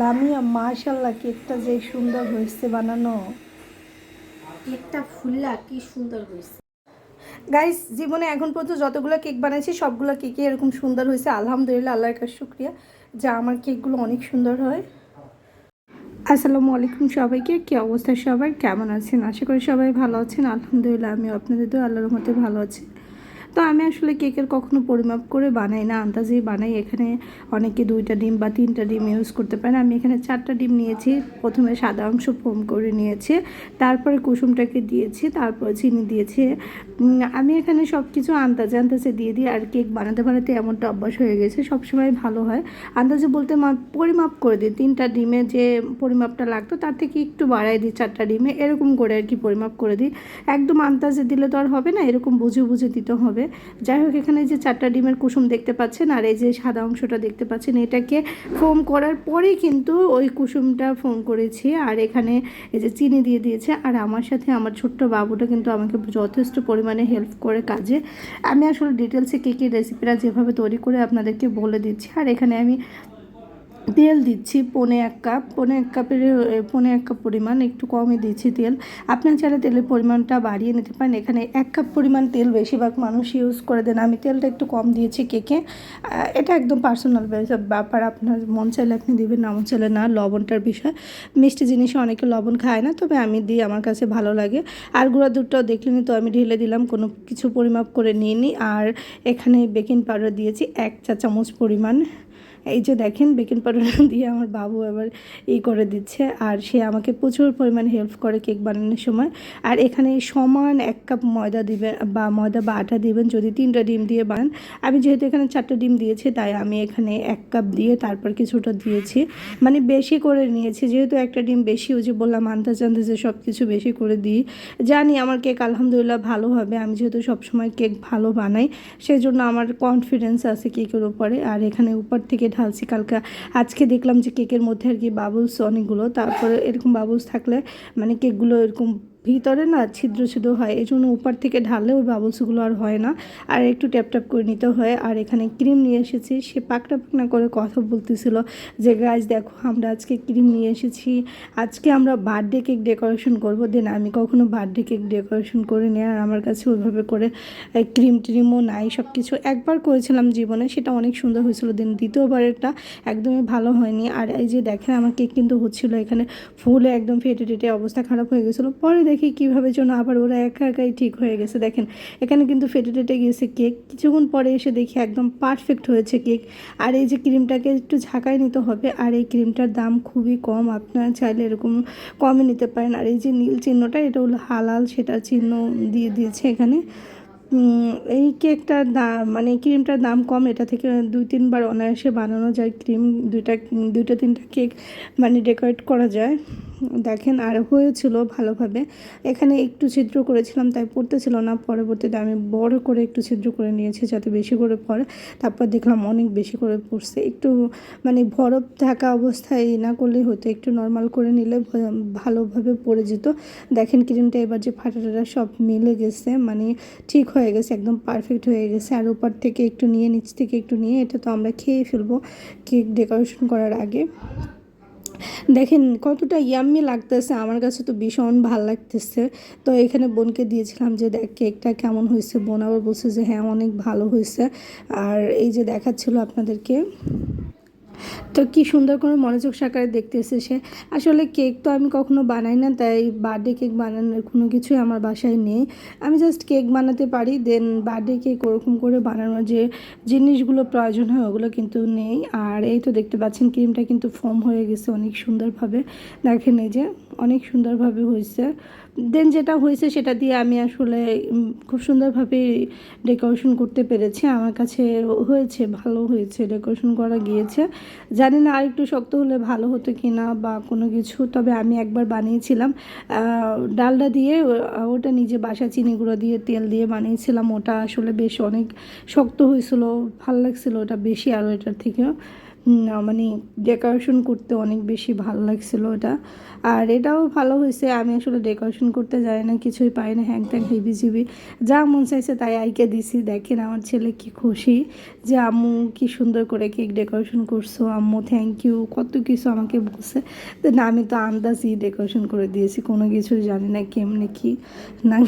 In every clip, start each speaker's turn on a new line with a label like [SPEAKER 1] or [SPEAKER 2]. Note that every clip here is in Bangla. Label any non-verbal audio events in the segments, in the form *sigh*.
[SPEAKER 1] লামিয়া মাশাল্লাহ কেকটা যে সুন্দর হয়েছে বানানো।
[SPEAKER 2] কেকটা ফুল্লা কি সুন্দর হয়েছে।
[SPEAKER 1] গাইস জীবনে এখন পর্যন্ত যতগুলো কেক বানাইছি সবগুলো কেকই এরকম সুন্দর হয়েছে। আলহামদুলিল্লাহ আল্লাহর কাছে শুক্রিয়া যা আমার কেকগুলো অনেক সুন্দর হয়। আসসালামু আলাইকুম সবাইকে কী অবস্থা সবাই কেমন আছেন? আশা করি সবাই ভালো আছেন। আলহামদুলিল্লাহ আমি আপনাদের তো আল্লাহর মতে ভালো আছি। তো আমি আসলে কেকের কখনো পরিমাপ করে বানাই না, আন্দাজেই বানাই। এখানে অনেকে দুইটা ডিম বা তিনটা ডিম ইউজ করতে পারেন আমি এখানে চারটা ডিম নিয়েছি। প্রথমে সাদা অংশ ফোম করে নিয়েছি। তারপরে কুসুমটাকে দিয়েছি, তারপর চিনি দিয়েছি। আমি এখানে সব কিছু আন্দাজে আন্দাজে দিয়ে দিই। আর কেক বানাতে বানাতে এমনটা অভ্যাস হয়ে গেছে, সবসময় ভালো হয়। আন্দাজে বলতে পরিমাপ করে দিই। তিনটা ডিমে যে পরিমাপটা লাগতো, তার থেকে একটু বাড়াই দিই চারটা ডিমে। এরকম করে আর কি পরিমাপ করে দিই। একদম আন্দাজে দিলে তো আর হবে না, এরকম বুঝে বুঝে দিতে হবে। যাই হোক, এখানে যে চারটা ডিমের কুসুম দেখতে পাচ্ছেন, আর এই যে সাদা অংশটা দেখতে পাচ্ছেন, এটাকে ফোম করার পরে কিন্তু ওই কুসুমটা ফোম করেছি। আর এখানে এই যে চিনি দিয়ে দিয়েছে, আর আমার সাথে আমার ছোট্ট বাবুটা কিন্তু আমাকে যথেষ্ট পরিমাণে হেল্প করে কাজে। আমি আসলে ডিটেলসে কী কী রেসিপিটা যেভাবে তৈরি করে আপনাদেরকে বলে দিচ্ছি। আর এখানে আমি তেল দিচ্ছি, পনে এক কাপ, পনে এক কাপের পনে এক কাপ পরিমাণ, একটু কমই দিচ্ছি তেল। আপনার চাইলে তেলের পরিমাণটা বাড়িয়ে নিতে পারেন, এখানে এক কাপ পরিমাণ তেল বেশিরভাগ মানুষ ইউজ করে দেন। আমি তেলটা একটু কম দিয়েছি কেকে। এটা একদম পার্সোনাল ব্যাপার আপনার মন চাইলে আপনি দিবেন, না মন চাইলে না, লবণটার বিষয়। মিষ্টি জিনিসে অনেকে লবণ খায় না, তবে আমি দিই, আমার কাছে ভালো লাগে। আর গুঁড়া দুধটাও দেখলেনি তো, আমি ঢেলে দিলাম, কোনো কিছু পরিমাপ করে নিয়ে নিই আর এখানে বেকিং পাউডার দিয়েছি, এক চা চামচ পরিমাণ। এই যে দেখেন বেকিং পাউডার *laughs* দিয়ে আমার বাবু এবার ই করে দিচ্ছে, আর সে আমাকে প্রচুর পরিমাণে হেল্প করে কেক বানানোর সময়। আর এখানে সমান এক কাপ ময়দা দিবেন বা ময়দা বা আটা দিবেন, যদি তিনটা ডিম দিয়ে বানান। আমি যেহেতু এখানে চারটা ডিম দিয়েছি, তাই আমি এখানে এক কাপ দিয়ে তারপর কিছুটা দিয়েছি। মানে বেশি করে নিয়েছি, যেহেতু একটা ডিম বেশি, ওই যে বললাম আন্দাজ আন্দাজে সব কিছু বেশি করে দিই। জানি আমার কেক আলহামদুলিল্লাহ ভালো হবে, আমি যেহেতু সবসময় কেক ভালো বানাই সেই জন্য আমার কনফিডেন্স আছে কেকের উপরে। আর এখানে উপর থেকে ঢালছি কালকে। আজকে দেখলাম যে কেকের মধ্যে আর কি বাবলস অনেকগুলো, তারপরে এরকম বাবলস থাকলে মানে কেকগুলো এরকম ভিতরে না ছিদ্র ছিদ্র হয়, এই জন্য উপর থেকে ঢাললে ওই বাবলসগুলো আর হয় না। আর একটু ট্যাপ ট্যাপ করে নিতে হয়। আর এখানে ক্রিম নিয়ে এসেছি। সে পাকনা পাকনা করে কথা বলতেছিল যে গাছ দেখো, আমরা আজকে ক্রিম নিয়ে এসেছি। আজকে আমরা বার্থডে কেক ডেকোরেশন করব। দেন আমি কখনো বার্থডে কেক ডেকোরেশন করে নিই আর আমার কাছে ওইভাবে করে ক্রিম ট্রিমও নাই। সব কিছু একবার করেছিলাম জীবনে। সেটা অনেক সুন্দর হয়েছিল। দেন দ্বিতীয়বারেরটা একদমই ভালো হয়নি। আর এই যে দেখেন, আমার কেক কিন্তু হচ্ছিল এখানে ফুলে একদম ফেটে টেটে অবস্থা খারাপ হয়ে গেছিল। পরে দেখি কীভাবে যেন আবার ওরা একা একাই ঠিক হয়ে গেছে। দেখেন, এখানে কিন্তু ফেটে টেটে গেছে কেক। কিছুক্ষণ পরে এসে দেখি একদম পারফেক্ট হয়েছে কেক। আর এই যে ক্রিমটাকে একটু ঝাঁকাই নিতে হবে, আর এই ক্রিমটার দাম খুবই কম। আপনারা চাইলে এরকম কমে নিতে পারেন। আর এই যে নীল চিহ্নটা, এটা হলো হালাল সেটা চিহ্ন দিয়ে দিয়েছে এখানে। এই কেকটার দাম মানে ক্রিমটার দাম কম। এটা থেকে দুই, তিনবার অনায়াসে বানানো যায় ক্রিম। দুইটা দুইটা, তিনটা কেক মানে ডেকোরেট করা যায়। দেখেন আর হয়েছিল ভালোভাবে। এখানে একটু ছিদ্র করেছিলাম, তাই পড়তে ছিল না। পরবর্তীতে আমি বড় করে একটু ছিদ্র করে নিয়েছি, যাতে বেশি করে পড়ে। তারপর দেখলাম অনেক বেশি করে পড়ছে। একটু মানে বরফ থাকা অবস্থায় না করলে হতো একটু নর্মাল করে নিলে ভালোভাবে পড়ে যেত। দেখেন ক্রিমটা এবার যে ফাটাটা সব মিলে গেছে মানে ঠিক হয়ে গেছে, একদম পারফেক্ট হয়ে গেছে। আর উপর থেকে একটু নিয়ে, নিচ থেকে একটু নিয়ে, এটা তো আমরা খেয়ে ফেলব। কেক ডেকোরেশন করার আগে। দেখেন কতটা ইয়াম্মি লাগতেছে, আমার কাছে তো ভীষণ ভালো লাগতেছে। তো এখানে বোনকে দিয়েছিলাম যে, দেখ, কেকটা কেমন হয়েছে? বোন আবার বলছে যে হ্যাঁ অনেক ভালো হয়েছে। আর এই যে দেখাচ্ছিল আপনাদেরকে তো কি সুন্দর করে মনোযোগ সাকারে দেখতেছে সে। আসলে কেক তো আমি কখনো বানাই না, তাই বার্থডে কেক বানানোর কোনো কিছুই আমার বাসায় নেই। আমি জাস্ট কেক বানাতে পারি দেন বার্থডে কেক ওরকম করে বানানোর যে জিনিসগুলো প্রয়োজন হয় ওগুলো কিন্তু নেই। আর এই তো দেখতে পাচ্ছেন ক্রিমটা কিন্তু ফর্ম হয়ে গেছে অনেক সুন্দরভাবে। দেখেন এই যে অনেক সুন্দরভাবে হয়েছে। দেন যেটা হয়েছে সেটা দিয়ে আমি আসলে খুব সুন্দরভাবে ডেকোরেশন করতে পেরেছি। আমার কাছে হয়েছে, ভালো হয়েছে, ডেকোরেশন করা গিয়েছে। জানি না আর একটু শক্ত হলে ভালো হতো কি না বা কোনো কিছু, তবে আমি একবার বানিয়েছিলাম। ডালডা দিয়ে ওটা নিজে বাসা চিনি গুঁড়ো দিয়ে, তেল দিয়ে বানিয়েছিলাম। ওটা আসলে বেশ অনেক শক্ত হয়েছিল, ভালো লাগছিল ওটা বেশি আরও এটার থেকেও। মানে ডেকোরেশন করতে অনেক বেশি ভালো লাগছিল এটা আর এটাও ভালো হয়েছে, আমি আসলে ডেকোরেশন করতে যাই না, কিছুই পাই না হ্যাং ট্যাং হেবি জিবি যা মন চাইছে তাই আইকে দিছি, দেখেন আমার ছেলে কি খুশি যে আম্মু কি সুন্দর করে কেক ডেকোরেশন করছ, আম্মু থ্যাংক ইউ কত কিছু আমাকে বলছে। না আমি তো আন্দাজই ডেকোরেশন করে দিয়েছি, কোনো কিছু জানি না কেমনে কি না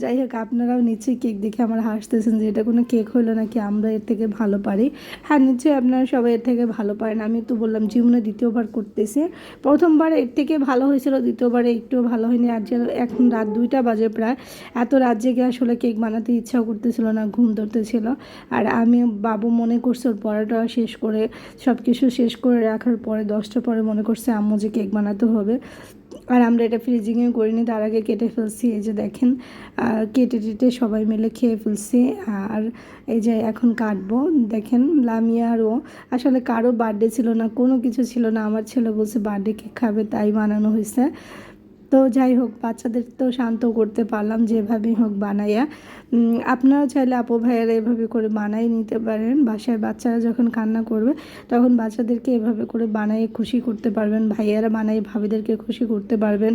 [SPEAKER 1] যাই হোক, আপনারাও নিশ্চয়ই কেক দেখে আমার হাসতেছেন যে এটা কোনো কেক হলো নাকি আমরা এর থেকে ভালো পারি। হ্যাঁ নিশ্চয়ই আপনারা সবাই এর থেকে ভালো পারেন আমি তো বললাম, জীবনে দ্বিতীয়বার করতেছে। প্রথমবার এর থেকে ভালো হয়েছিল, দ্বিতীয়বারে একটু ভালো হয়নি। আর এখন রাত দুইটা বাজে প্রায়। এত রাত জেগে আসলে কেক বানাতে ইচ্ছাও করতেছিল না, ঘুম ধরতেছিল। আর আমি বাবু মনে করছে ওর পড়াটা শেষ করে সব কিছু শেষ করে রাখার পরে, দশটা পরে মনে করছে, আম্মু যে কেক বানাতে হবে। আর আমরা এটা ফ্রিজিংয়ে করিনি, তার আগে কেটে ফেলছি, এই যে দেখেন কেটে টেটে সবাই মিলে খেয়ে ফেলছি, আর এই যে এখন কাটবো, দেখেন, লামিয়ারও, আসলে কারও বার্থডে ছিল না, কোনো কিছু ছিল না, আমার ছেলে বলছে বার্থডে কেক খাবে, তাই বানানো হয়েছে। তো যাই হোক, বাচ্চাদের তো শান্ত করতে পারলাম যেভাবেই হোক বানাইয়া। আপনারা চাইলে আপু ভাইয়েরা এভাবে করে বানাই নিতে পারেন। বাসায় বাচ্চারা যখন কান্না করবে, তখন বাচ্চাদেরকে এভাবে করে বানাই খুশি করতে পারবেন, ভাইয়ারা বানাই ভাবিদেরকে খুশি করতে পারবেন।